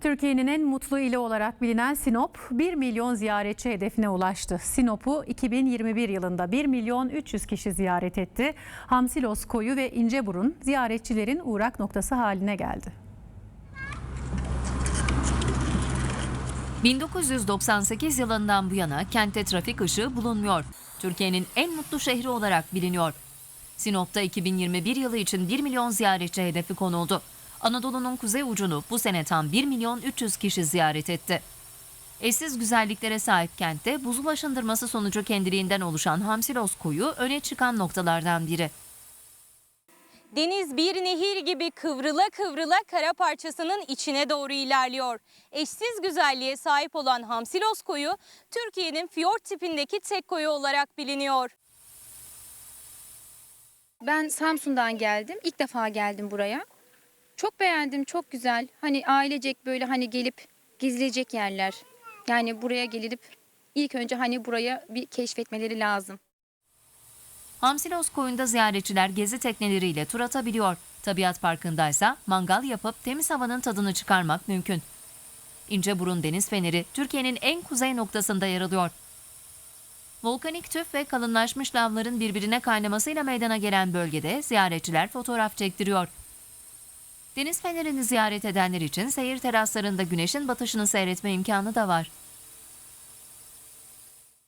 Türkiye'nin en mutlu ili olarak bilinen Sinop 1 milyon ziyaretçi hedefine ulaştı. Sinop'u 2021 yılında 1 milyon 300 kişi ziyaret etti. Hamsilos Koyu ve İnceburun ziyaretçilerin uğrak noktası haline geldi. 1998 yılından bu yana kentte trafik ışığı bulunmuyor. Türkiye'nin en mutlu şehri olarak biliniyor. Sinop'ta 2021 yılı için 1 milyon ziyaretçi hedefi konuldu. Anadolu'nun kuzey ucunu bu sene tam 1 milyon 300 kişi ziyaret etti. Eşsiz güzelliklere sahip kentte buz ulaşındırması sonucu kendiliğinden oluşan Hamsilos koyu öne çıkan noktalardan biri. Deniz bir nehir gibi kıvrıla kıvrıla kara parçasının içine doğru ilerliyor. Eşsiz güzelliğe sahip olan Hamsilos koyu Türkiye'nin fiyort tipindeki tek koyu olarak biliniyor. Ben Samsun'dan geldim. İlk defa geldim buraya. Çok beğendim, çok güzel. Hani ailecek böyle hani gelip gezilecek yerler. Yani buraya gelip ilk önce hani buraya bir keşfetmeleri lazım. Hamsilos koyunda ziyaretçiler gezi tekneleriyle tur atabiliyor. Tabiat parkındaysa mangal yapıp temiz havanın tadını çıkarmak mümkün. İnceburun Deniz Feneri Türkiye'nin en kuzey noktasında yer alıyor. Volkanik tüf ve kalınlaşmış lavların birbirine kaynamasıyla meydana gelen bölgede ziyaretçiler fotoğraf çektiriyor. Deniz fenerini ziyaret edenler için seyir teraslarında güneşin batışını seyretme imkanı da var.